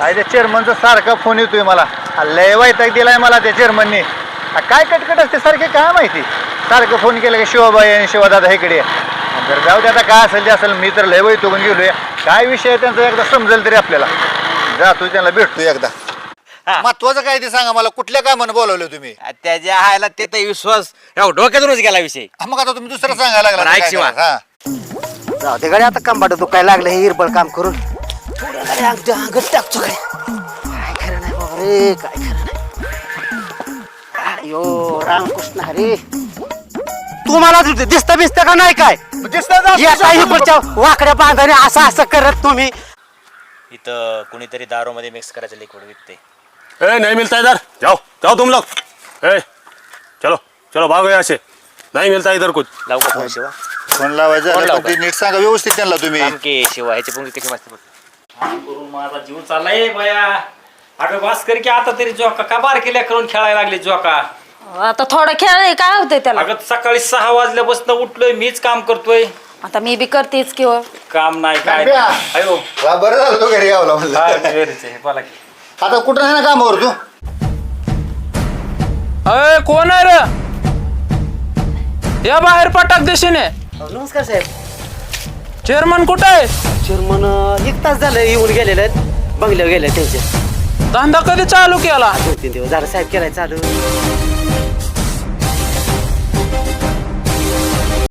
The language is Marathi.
काय त्या चेअरमनचा सारखा फोन येतोय मला. हा लय वैताग दिलाय मला त्या चेअरमनने काय कटकट असते सारखे काय माहिती? सारखं फोन केलं की शिवाबाई आणि शिवादादा इकडे. जर जाऊ दे आता काय असेल ते असेल मी तर लय वैतोगून गेलोय. काय विषय आहे त्यांचा एकदा समजेल तरी आपल्याला. जातो त्यांना भेटतो एकदा. महत्वाचं काय ते सांगा मला कुठल्या कामानं बोलवलं तुम्ही? त्याच्या हायला ते तर विश्वास डोक्यातूनच गेला विषय. हा, मग आता तुम्ही दुसरं सांगायला लागला पण ऐक काय शिवा. हा. जाऊ दे आता कंबाट दुखायला लागलं हे हिरबळ काम करून. थोडं गाडी अगदी अंगत टाकतो काय काय खरं नाही बाबा रे काय खरं नाही. अयो रामकृष्ण हरे. तुम्हाला दिसत बिसत का नाही काय? या काही पुढच्या वाकड्या बांधाने असं असं करत तुम्ही. इथं कुणीतरी दारू मध्ये मिक्स करायचं लिक्विड विकते ए नहीं मिलता इधर जाओ जाओ तुम लोग ए चलो चलो भागो यहाँ से नहीं मिलता इधर कुछ. लवकर फोन शिवा? फोन लावायचा? फोन पण लावता. ते नीट सांगा व्यवस्थित त्यांना तुम्ही. काम के शिवा ह्याची पुंगी कशी मस्ती माझा जीव चाललाय बया. अगं वास कर की आता तरी जोका का बार केल्या करून खेळायला लागले जोका? आता थोडं खेळ काय होतंय त्याला? अगं सकाळी सहा वाजल्यापासून उठलोय मीच काम करतोय. आता मी बी करतेच किंवा काम नाही काय नाम्या. नाही. अयो. वा, बरं झालं तो घरी म्हणलं हा. बोला की. आता कुठं आहे ना कामावर तू? अय कोण आहे रे? या बाहेर पटाक दिशेने. नमस्कार साहेब. चेअरमन कुठे? आहे चेअरमन एक तास झालं येऊन गेलेले आहेत. बंगल्यावर गेले त्यांचे. धंदा कधी चालू केला? दोन तीन दिवस झालं साहेब केलाय चालू.